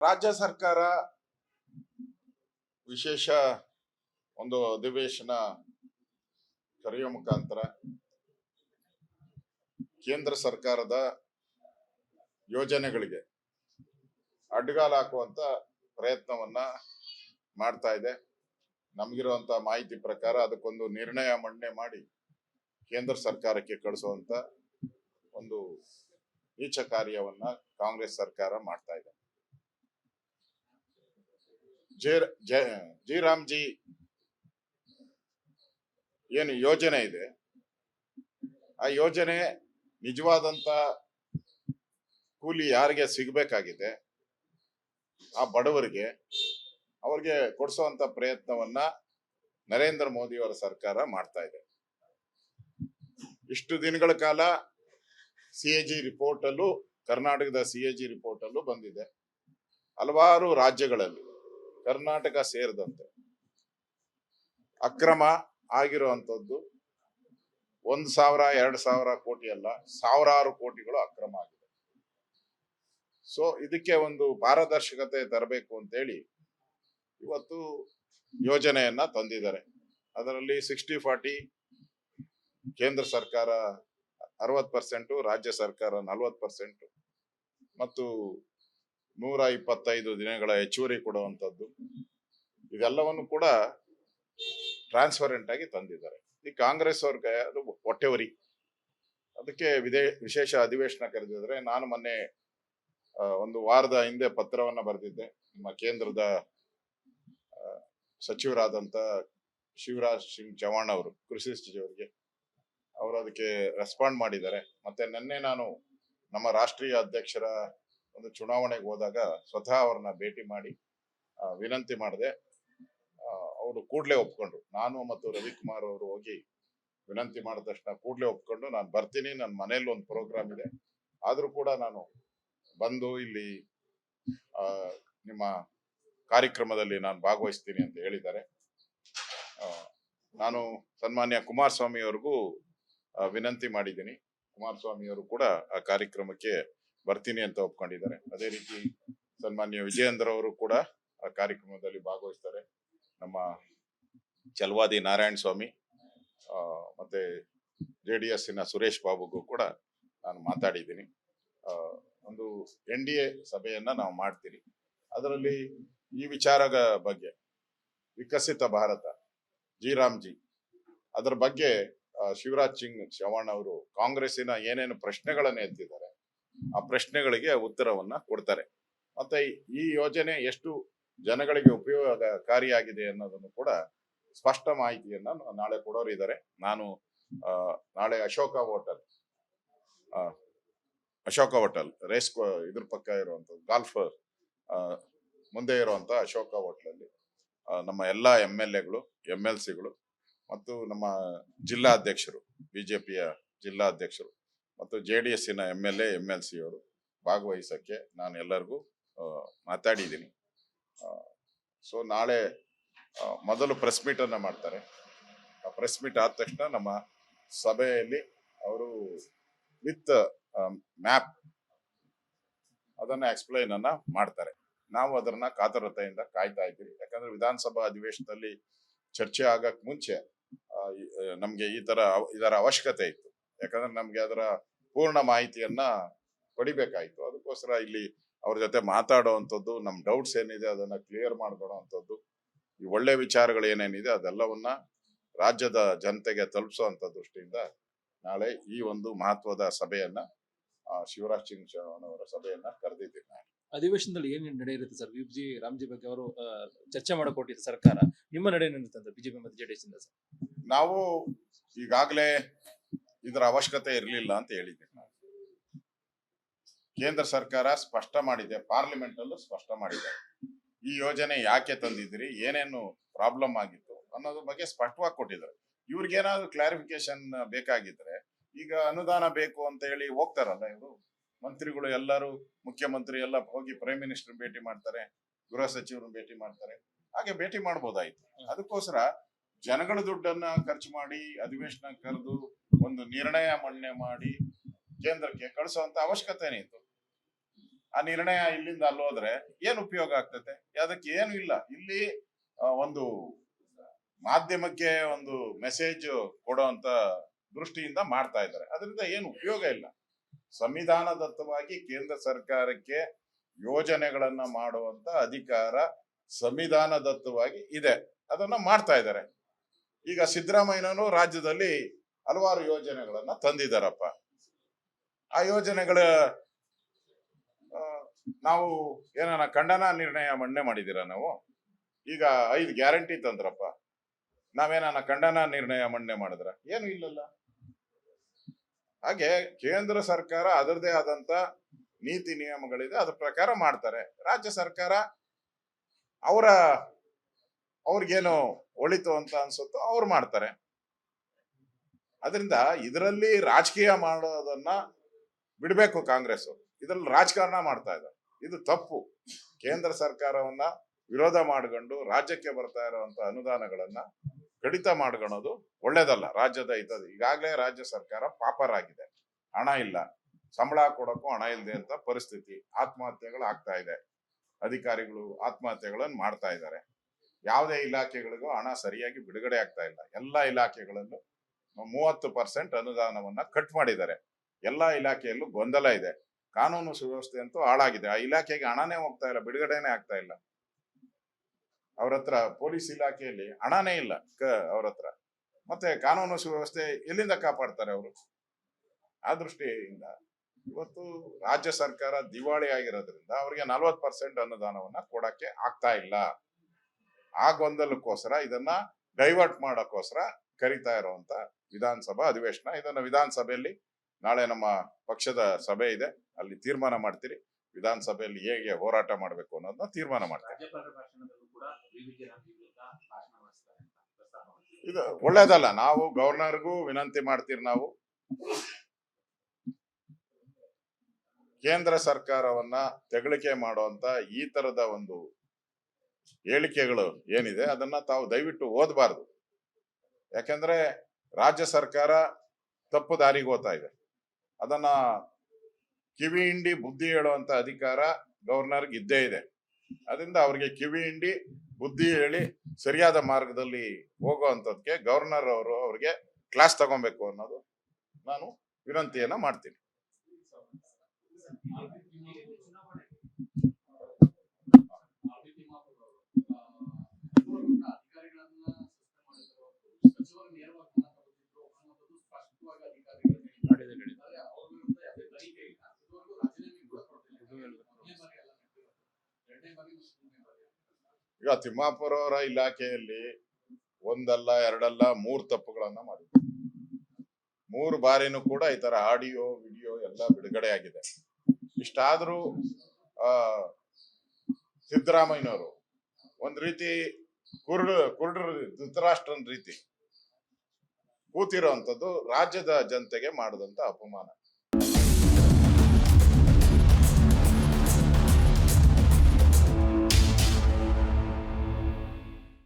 ರಾಜ್ಯ ಸರ್ಕಾರ ವಿಶೇಷ ಒಂದು ಅಧಿವೇಶನ ಕರೆಯುವ ಮುಖಾಂತರ ಕೇಂದ್ರ ಸರ್ಕಾರದ ಯೋಜನೆಗಳಿಗೆ ಅಡ್ಡಗಾಲ ಹಾಕುವಂತ ಪ್ರಯತ್ನವನ್ನ ಮಾಡ್ತಾ ಇದೆ. ನಮಗಿರುವಂತ ಮಾಹಿತಿ ಪ್ರಕಾರ ಅದಕ್ಕೊಂದು ನಿರ್ಣಯ ಮಂಡನೆ ಮಾಡಿ ಕೇಂದ್ರ ಸರ್ಕಾರಕ್ಕೆ ಕಳಿಸುವಂತ ಒಂದು ನೀಚ ಕಾರ್ಯವನ್ನ ಕಾಂಗ್ರೆಸ್ ಸರ್ಕಾರ ಮಾಡ್ತಾ ಇದೆ. ಜೆ ರಾಮ್ಜಿ ಏನು ಯೋಜನೆ ಇದೆ. ಆ ಯೋಜನೆ ನಿಜವಾದಂತ ಕೂಲಿ ಯಾರಿಗೆ ಸಿಗಬೇಕಾಗಿದೆ, ಆ ಬಡವರಿಗೆ ಅವ್ರಿಗೆ ಕೊಡಿಸುವಂತ ಪ್ರಯತ್ನವನ್ನ ನರೇಂದ್ರ ಮೋದಿ ಅವರ ಸರ್ಕಾರ ಮಾಡ್ತಾ ಇದೆ. ಇಷ್ಟು ದಿನಗಳ ಕಾಲ ಸಿ ಎ ಜಿ ರಿಪೋರ್ಟಲ್ಲೂ, ಕರ್ನಾಟಕದ ಸಿ ಎ ಜಿ ರಿಪೋರ್ಟಲ್ಲೂ ಬಂದಿದೆ. ಹಲವಾರು ರಾಜ್ಯಗಳಲ್ಲಿ ಕರ್ನಾಟಕ ಸೇರಿದಂತೆ ಅಕ್ರಮ ಆಗಿರುವಂತದ್ದು ಒಂದ್ ಸಾವಿರ, ಎರಡ್ ಸಾವಿರ ಕೋಟಿ ಅಲ್ಲ, ಸಾವಿರಾರು ಕೋಟಿಗಳು ಅಕ್ರಮ ಆಗಿದೆ. ಸೊ ಇದಕ್ಕೆ ಒಂದು ಪಾರದರ್ಶಕತೆ ತರಬೇಕು ಅಂತೇಳಿ ಇವತ್ತು ಯೋಜನೆಯನ್ನ ತಂದಿದ್ದಾರೆ. ಅದರಲ್ಲಿ ಸಿಕ್ಸ್ಟಿ ಫಾರ್ಟಿ ಕೇಂದ್ರ ಸರ್ಕಾರ ಅರವತ್ ಪರ್ಸೆಂಟ್ ರಾಜ್ಯ ಸರ್ಕಾರ ನಲ್ವತ್ ಪರ್ಸೆಂಟ್ ಮತ್ತು ನೂರ ಇಪ್ಪತ್ತೈದು ದಿನಗಳ ಹೆಚ್ಚುವರಿ ಕೊಡುವಂಥದ್ದು. ಇದೆಲ್ಲವನ್ನು ಕೂಡ ಟ್ರಾನ್ಸ್ಪರೆಂಟ್ ಆಗಿ ತಂದಿದ್ದಾರೆ. ಈ ಕಾಂಗ್ರೆಸ್ ಅವ್ರಿಗೆ ಅದು ಹೊಟ್ಟೆವರಿ. ಅದಕ್ಕೆ ವಿದೇ, ವಿಶೇಷ ಅಧಿವೇಶನ ಕರೆದಿದ್ರೆ ನಾನು ಮೊನ್ನೆ ಒಂದು ವಾರದ ಹಿಂದೆ ಪತ್ರವನ್ನ ಬರೆದಿದ್ದೆ. ನಮ್ಮ ಕೇಂದ್ರದ ಸಚಿವರಾದಂಥ ಶಿವರಾಜ್ ಸಿಂಗ್ ಚೌಹಾಣ್ ಅವರು, ಕೃಷಿ ಸಚಿವರಿಗೆ ಅವರು ಅದಕ್ಕೆ ರೆಸ್ಪಾಂಡ್ ಮಾಡಿದ್ದಾರೆ. ಮತ್ತೆ ನಿನ್ನೆ ನಾನು ನಮ್ಮ ರಾಷ್ಟ್ರೀಯ ಅಧ್ಯಕ್ಷರ ಒಂದು ಚುನಾವಣೆಗೆ ಹೋದಾಗ ಸ್ವತಃ ಅವ್ರನ್ನ ಭೇಟಿ ಮಾಡಿ ವಿನಂತಿ ಮಾಡಿದೆ. ಅವರು ಕೂಡಲೇ ಒಪ್ಕೊಂಡ್ರು. ನಾನು ಮತ್ತು ರವಿಕುಮಾರ್ ಅವರು ಹೋಗಿ ವಿನಂತಿ ಮಾಡಿದ ತಕ್ಷಣ ಕೂಡಲೇ ಒಪ್ಕೊಂಡು ನಾನು ಬರ್ತೀನಿ ನನ್ನ ಮನೇಲಿ ಒಂದು ಪ್ರೋಗ್ರಾಮ್ ಇದೆ. ಆದರೂ ಕೂಡ ನಾನು ಬಂದು ಇಲ್ಲಿ ನಿಮ್ಮ ಕಾರ್ಯಕ್ರಮದಲ್ಲಿ ನಾನು ಭಾಗವಹಿಸ್ತೀನಿ ಅಂತ ಹೇಳಿದ್ದಾರೆ. ನಾನು ಸನ್ಮಾನ್ಯ ಕುಮಾರಸ್ವಾಮಿ ಅವ್ರಿಗೂ ವಿನಂತಿ ಮಾಡಿದ್ದೀನಿ. ಕುಮಾರಸ್ವಾಮಿ ಅವರು ಕೂಡ ಆ ಕಾರ್ಯಕ್ರಮಕ್ಕೆ ಬರ್ತೀನಿ ಅಂತ ಒಪ್ಕೊಂಡಿದ್ದಾರೆ. ಅದೇ ರೀತಿ ಸನ್ಮಾನ್ಯ ವಿಜಯೇಂದ್ರ ಅವರು ಕೂಡ ಆ ಕಾರ್ಯಕ್ರಮದಲ್ಲಿ ಭಾಗವಹಿಸ್ತಾರೆ. ನಮ್ಮ ಚಲವಾದಿ ನಾರಾಯಣ ಸ್ವಾಮಿ ಮತ್ತೆ ಜೆ ಡಿ ಎಸ್ಸಿನ ಸುರೇಶ್ ಬಾಬುಗೂ ಕೂಡ ನಾನು ಮಾತಾಡಿದ್ದೀನಿ. ಒಂದು ಎನ್ ಡಿ ಎ ಸಭೆಯನ್ನ ನಾವು ಮಾಡ್ತೀರಿ. ಅದರಲ್ಲಿ ಈ ವಿಚಾರದ ಬಗ್ಗೆ ವಿಕಸಿತ ಭಾರತ ಜಿ ರಾಮ್ಜಿ ಅದರ ಬಗ್ಗೆ ಶಿವರಾಜ್ ಸಿಂಗ್ ಚೌಹಾಣ್ ಅವರು ಕಾಂಗ್ರೆಸ್ಸಿನ ಏನೇನು ಪ್ರಶ್ನೆಗಳನ್ನು ಎತ್ತಿದ್ದಾರೆ ಆ ಪ್ರಶ್ನೆಗಳಿಗೆ ಉತ್ತರವನ್ನ ಕೊಡ್ತಾರೆ. ಮತ್ತೆ ಈ ಯೋಜನೆ ಎಷ್ಟು ಜನಗಳಿಗೆ ಉಪಯೋಗಕಾರಿಯಾಗಿದೆ ಅನ್ನೋದನ್ನು ಕೂಡ ಸ್ಪಷ್ಟ ಮಾಹಿತಿಯನ್ನ ನಾಳೆ ಕೊಡೋರು ಇದ್ದಾರೆ ನಾನು ನಾಳೆ Ashoka hotel Ashoka hotel, race ಇದ್ರ ಪಕ್ಕ ಇರುವಂತ ಗಾಲ್ಫ್ ಮುಂದೆ ಇರುವಂತ ಅಶೋಕ ಹೋಟ್ಲಲ್ಲಿ ನಮ್ಮ ಎಲ್ಲ ಎಂ ಎಲ್ ಎಗಳು ಎಂ ಎಲ್ ಸಿಗಳು ಮತ್ತು ನಮ್ಮ ಜಿಲ್ಲಾ ಅಧ್ಯಕ್ಷರು ಬಿಜೆಪಿಯ ಜಿಲ್ಲಾ ಅಧ್ಯಕ್ಷರು ಮತ್ತು J D ಎಸ್ಸಿನ M L A, M L C ಅವರು ಭಾಗವಹಿಸೋಕ್ಕೆ ನಾನು ಎಲ್ಲರಿಗೂ ಮಾತಾಡಿದ್ದೀನಿ. ಸೊ ನಾಳೆ ಮೊದಲು ಪ್ರೆಸ್ ಮೀಟನ್ನು ಮಾಡ್ತಾರೆ. ಆ ಪ್ರೆಸ್ ಮೀಟ್ ಆದ ತಕ್ಷಣ ನಮ್ಮ ಸಭೆಯಲ್ಲಿ ಅವರು ವಿತ್ ಮ್ಯಾಪ್ ಅದನ್ನು ಎಕ್ಸ್ಪ್ಲೈನ್ ಮಾಡ್ತಾರೆ. ನಾವು ಅದನ್ನ ಕಾತರತೆಯಿಂದ ಕಾಯ್ತಾ ಇದ್ದೀವಿ. ಯಾಕಂದ್ರೆ ವಿಧಾನಸಭಾ ಅಧಿವೇಶನದಲ್ಲಿ ಚರ್ಚೆ ಆಗೋಕ್ಕೆ ಮುಂಚೆ ನಮಗೆ ಈ- ಥರ ಇದರ ಅವಶ್ಯಕತೆ ಇತ್ತು. ಯಾಕಂದ್ರೆ ನಮ್ಗೆ ಅದರ ಪೂರ್ಣ ಮಾಹಿತಿಯನ್ನ ಪಡಿಬೇಕಾಯ್ತು. ಅದಕ್ಕೋಸ್ಕರ ಇಲ್ಲಿ ಅವ್ರ ಜೊತೆ ಮಾತಾಡುವಂಥದ್ದು ನಮ್ ಡೌಟ್ಸ್ ಏನಿದೆ ಅದನ್ನ ಕ್ಲಿಯರ್ ಮಾಡ್ಕೊಡುವಂಥದ್ದು ಈ ಒಳ್ಳೆ ವಿಚಾರಗಳು ಏನೇನಿದೆ ಅದೆಲ್ಲವನ್ನ ರಾಜ್ಯದ ಜನತೆಗೆ ತಲುಪಿಸುವಂತ ದೃಷ್ಟಿಯಿಂದ ನಾಳೆ ಈ ಒಂದು ಮಹತ್ವದ ಸಭೆಯನ್ನ ಶಿವರಾಜ್ ಸಿಂಗ್ ಚೌಹಾಣ್ ಅವರ ಸಭೆಯನ್ನ ಕರೆದಿದ್ದೀನಿ ನಾನು. ಅಧಿವೇಶನದಲ್ಲಿ ಏನೇನು ನಡೆಯಿರುತ್ತೆ ಸರ್? ವಿಜಿ ರಾಮ್ಜಿ ಬಗ್ಗೆ ಅವರು ಚರ್ಚೆ ಮಾಡಿಕೊಟ್ಟಿದ್ದ ಸರ್ಕಾರ ನಿಮ್ಮ ನಡೆ ಏನಿರುತ್ತೆ ಅಂತ ಬಿಜೆಪಿ ಮತ್ತು ಜೆಡಿಎಸ್ ಇಂದ ಸರ್? ನಾವು ಈಗಾಗಲೇ ಇದರ ಅವಶ್ಯಕತೆ ಇರಲಿಲ್ಲ ಅಂತ ಹೇಳಿದ್ದೇವೆ ನಾವು ಕೇಂದ್ರ ಸರ್ಕಾರ ಸ್ಪಷ್ಟ ಮಾಡಿದೆ ಪಾರ್ಲಿಮೆಂಟ್ ಅಲ್ಲೂ ಸ್ಪಷ್ಟ ಮಾಡಿದೆ. ಈ ಯೋಜನೆ ಯಾಕೆ ತಂದಿದ್ರಿ ಏನೇನು ಪ್ರಾಬ್ಲಮ್ ಆಗಿತ್ತು ಅನ್ನೋದ್ರ ಬಗ್ಗೆ ಸ್ಪಷ್ಟವಾಗಿ ಕೊಟ್ಟಿದ್ದಾರೆ. ಇವ್ರಿಗೇನಾದ್ರು ಕ್ಲಾರಿಫಿಕೇಶನ್ ಬೇಕಾಗಿದ್ರೆ ಈಗ ಅನುದಾನ ಬೇಕು ಅಂತ ಹೇಳಿ ಹೋಗ್ತಾರಲ್ಲ ಇವರು? ಮಂತ್ರಿಗಳು ಎಲ್ಲರೂ ಮುಖ್ಯಮಂತ್ರಿ ಎಲ್ಲ ಹೋಗಿ ಪ್ರೈಮ್ ಮಿನಿಸ್ಟರ್ ಭೇಟಿ ಮಾಡ್ತಾರೆ ಗೃಹ ಸಚಿವರು ಭೇಟಿ ಮಾಡ್ತಾರೆ. ಹಾಗೆ ಭೇಟಿ ಮಾಡ್ಬೋದಾಯ್ತು. ಅದಕ್ಕೋಸ್ಕರ ಜನಗಳ ದುಡ್ಡನ್ನ ಖರ್ಚು ಮಾಡಿ ಅಧಿವೇಶನ ಕರೆದು ಒಂದು ನಿರ್ಣಯ ಮಂಡನೆ ಮಾಡಿ ಕೇಂದ್ರಕ್ಕೆ ಕಳಿಸುವಂತ ಅವಶ್ಯಕತೆ ಇತ್ತು ಆ ನಿರ್ಣಯ ಇಲ್ಲಿಂದ ಅಲ್ಲೋದ್ರೆ ಏನ್ ಉಪಯೋಗ ಆಗ್ತದೆ ಅದಕ್ಕೆ ಏನು ಇಲ್ಲ. ಇಲ್ಲಿ ಒಂದು ಮಾಧ್ಯಮಕ್ಕೆ ಒಂದು ಮೆಸೇಜ್ ಕೊಡುವಂತ ದೃಷ್ಟಿಯಿಂದ ಮಾಡ್ತಾ ಇದ್ದಾರೆ. ಅದರಿಂದ ಏನು ಉಪಯೋಗ ಇಲ್ಲ. ಸಂವಿಧಾನದತ್ತವಾಗಿ ಕೇಂದ್ರ ಸರ್ಕಾರಕ್ಕೆ ಯೋಜನೆಗಳನ್ನ ಮಾಡುವಂತ ಅಧಿಕಾರ ಸಂವಿಧಾನದತ್ತವಾಗಿ ಇದೆ. ಅದನ್ನ ಮಾಡ್ತಾ ಇದ್ದಾರೆ. ಈಗ ಸಿದ್ದರಾಮಯ್ಯನವರು ರಾಜ್ಯದಲ್ಲಿ ಹಲವಾರು ಯೋಜನೆಗಳನ್ನ ತಂದಿದ್ದಾರಪ್ಪ. ಆ ಯೋಜನೆಗಳ ನಾವು ಏನಾನ ಖಂಡನ ನಿರ್ಣಯ ಮಂಡನೆ ಮಾಡಿದ್ದೀರಾ ನಾವು? ಈಗ ಐದು ಗ್ಯಾರಂಟಿ ತಂದ್ರಪ್ಪ. ನಾವೇನಾನ ಖಂಡನ ನಿರ್ಣಯ ಮಂಡನೆ ಮಾಡಿದ್ರ? ಏನು ಇಲ್ಲಲ್ಲ. ಹಾಗೆ ಕೇಂದ್ರ ಸರ್ಕಾರ ಅದರದೇ ಆದಂತ ನೀತಿ ನಿಯಮಗಳಿದೆ, ಅದ್ರ ಪ್ರಕಾರ ಮಾಡ್ತಾರೆ. ರಾಜ್ಯ ಸರ್ಕಾರ ಅವರ, ಅವ್ರಿಗೇನು ಒಳಿತು ಅಂತ ಅನ್ಸುತ್ತೋ ಅವ್ರು ಮಾಡ್ತಾರೆ. ಅದರಿಂದ ಇದರಲ್ಲಿ ರಾಜಕೀಯ ಮಾಡೋದನ್ನ ಬಿಡಬೇಕು ಕಾಂಗ್ರೆಸ್ ಇದ್ರಲ್ಲಿ ರಾಜಕಾರಣ ಮಾಡ್ತಾ ಇದ್ದಾರೆ. ಇದು ತಪ್ಪು. ಕೇಂದ್ರ ಸರ್ಕಾರವನ್ನ ವಿರೋಧ ಮಾಡ್ಕೊಂಡು ರಾಜ್ಯಕ್ಕೆ ಬರ್ತಾ ಇರುವಂತ ಅನುದಾನಗಳನ್ನ ಕಡಿತ ಮಾಡ್ಕೊಳೋದು ಒಳ್ಳೇದಲ್ಲ. ರಾಜ್ಯದ ಹಿತ ಈಗಾಗಲೇ ರಾಜ್ಯ ಸರ್ಕಾರ ಪಾಪರಾಗಿದೆ. ಹಣ ಇಲ್ಲ. ಸಂಬಳ ಕೊಡೋಕ್ಕೂ ಹಣ ಇಲ್ಲದೆ ಅಂತ ಪರಿಸ್ಥಿತಿ ಆತ್ಮಹತ್ಯೆಗಳು ಆಗ್ತಾ ಇದೆ. ಅಧಿಕಾರಿಗಳು ಆತ್ಮಹತ್ಯೆಗಳನ್ನು ಮಾಡ್ತಾ ಇದ್ದಾರೆ. ಯಾವುದೇ ಇಲಾಖೆಗಳಿಗೂ ಹಣ ಸರಿಯಾಗಿ ಬಿಡುಗಡೆ ಆಗ್ತಾ ಇಲ್ಲ. ಎಲ್ಲಾ ಇಲಾಖೆಗಳಲ್ಲೂ ಮೂವತ್ತು ಪರ್ಸೆಂಟ್ ಅನುದಾನವನ್ನ ಕಟ್ ಮಾಡಿದ್ದಾರೆ. ಎಲ್ಲಾ ಇಲಾಖೆಯಲ್ಲೂ ಗೊಂದಲ ಇದೆ. ಕಾನೂನು ಸುವ್ಯವಸ್ಥೆ ಅಂತೂ ಹಾಳಾಗಿದೆ. ಆ ಇಲಾಖೆಗೆ ಹಣನೇ ಹೋಗ್ತಾ ಇಲ್ಲ, ಬಿಡುಗಡೆನೆ ಆಗ್ತಾ ಇಲ್ಲ. ಅವ್ರ ಹತ್ರ ಪೊಲೀಸ್ ಇಲಾಖೆಯಲ್ಲಿ ಹಣನೇ ಇಲ್ಲ ಅವ್ರ ಹತ್ರ. ಮತ್ತೆ ಕಾನೂನು ಸುವ್ಯವಸ್ಥೆ ಎಲ್ಲಿಂದ ಕಾಪಾಡ್ತಾರೆ ಅವರು? ಆ ದೃಷ್ಟಿಯಿಂದ ಇವತ್ತು ರಾಜ್ಯ ಸರ್ಕಾರ ದಿವಾಳಿ ಆಗಿರೋದ್ರಿಂದ ಅವ್ರಿಗೆ ನಲ್ವತ್ತು ಪರ್ಸೆಂಟ್ ಅನುದಾನವನ್ನ ಕೊಡಕ್ಕೆ ಆಗ್ತಾ ಇಲ್ಲ. ಆ ಗೊಂದಲಕ್ಕೋಸ್ಕರ ಇದನ್ನ ಡೈವರ್ಟ್ ಮಾಡೋಕ್ಕೋಸ್ಕರ ಕರಿತಾ ಇರುವಂತ ವಿಧಾನಸಭಾ ಅಧಿವೇಶನ. ಇದನ್ನ ವಿಧಾನಸಭೆಯಲ್ಲಿ ನಾಳೆ ನಮ್ಮ ಪಕ್ಷದ ಸಭೆ ಇದೆ. ಅಲ್ಲಿ ತೀರ್ಮಾನ ಮಾಡ್ತೀರಿ. ವಿಧಾನಸಭೆಯಲ್ಲಿ ಹೇಗೆ ಹೋರಾಟ ಮಾಡಬೇಕು ಅನ್ನೋದನ್ನ ತೀರ್ಮಾನ ಮಾಡಿದ್ರು. ಇದು ಒಳ್ಳೇದಲ್ಲ. ನಾವು ಗವರ್ನರ್ಗೂ ವಿನಂತಿ ಮಾಡ್ತೀರಿ ನಾವು. ಕೇಂದ್ರ ಸರ್ಕಾರವನ್ನ ತೆಗಳಿಕೆ ಮಾಡುವಂತ ಈ ತರದ ಒಂದು ಹೇಳಿಕೆಗಳು ಏನಿದೆ ಅದನ್ನ ತಾವು ದಯವಿಟ್ಟು ಓದಬಾರ್ದು. ಯಾಕಂದ್ರೆ ರಾಜ್ಯ ಸರ್ಕಾರ ತಪ್ಪು ದಾರಿಗೆ ಹೋಗ್ತಾ ಇದೆ. ಅದನ್ನ ಕಿವಿ ಹಿಂಡಿ ಬುದ್ಧಿ ಹೇಳುವಂತ ಅಧಿಕಾರ ಗವರ್ನರ್ಗೆ ಇದ್ದೇ ಇದೆ. ಅದರಿಂದ ಅವ್ರಿಗೆ ಕಿವಿ ಹಿಂಡಿ ಬುದ್ಧಿ ಹೇಳಿ ಸರಿಯಾದ ಮಾರ್ಗದಲ್ಲಿ ಹೋಗುವಂಥದ್ಕೆ ಗವರ್ನರ್ ಅವರು ಅವ್ರಿಗೆ ಕ್ಲಾಸ್ ತಗೊಬೇಕು ಅನ್ನೋದು ನಾನು ವಿನಂತಿಯನ್ನ ಮಾಡ್ತೀನಿ. ಈಗ ತಿಮ್ಮಾಪುರ ಅವರ ಇಲಾಖೆಯಲ್ಲಿ ಒಂದಲ್ಲ, ಎರಡಲ್ಲ, ಮೂರು ತಪ್ಪುಗಳನ್ನ ಮಾಡಿದ್ರು. ಮೂರು ಬಾರಿನೂ ಕೂಡ ಈ ತರ ಆಡಿಯೋ, ವಿಡಿಯೋ ಎಲ್ಲ ಬಿಡುಗಡೆ ಆಗಿದೆ ಇಷ್ಟಾದ್ರೂ, ಆ, ಸಿದ್ದರಾಮಯ್ಯನವರು ಒಂದ್ ರೀತಿ ಕುರುಡು ಕುರುಡ್ರ ಧೃತರಾಷ್ಟ್ರನ್ ರೀತಿ ಕೂತಿರೋಂಥದ್ದು ರಾಜ್ಯದ ಜನತೆಗೆ ಮಾಡಿದಂತ ಅಪಮಾನ.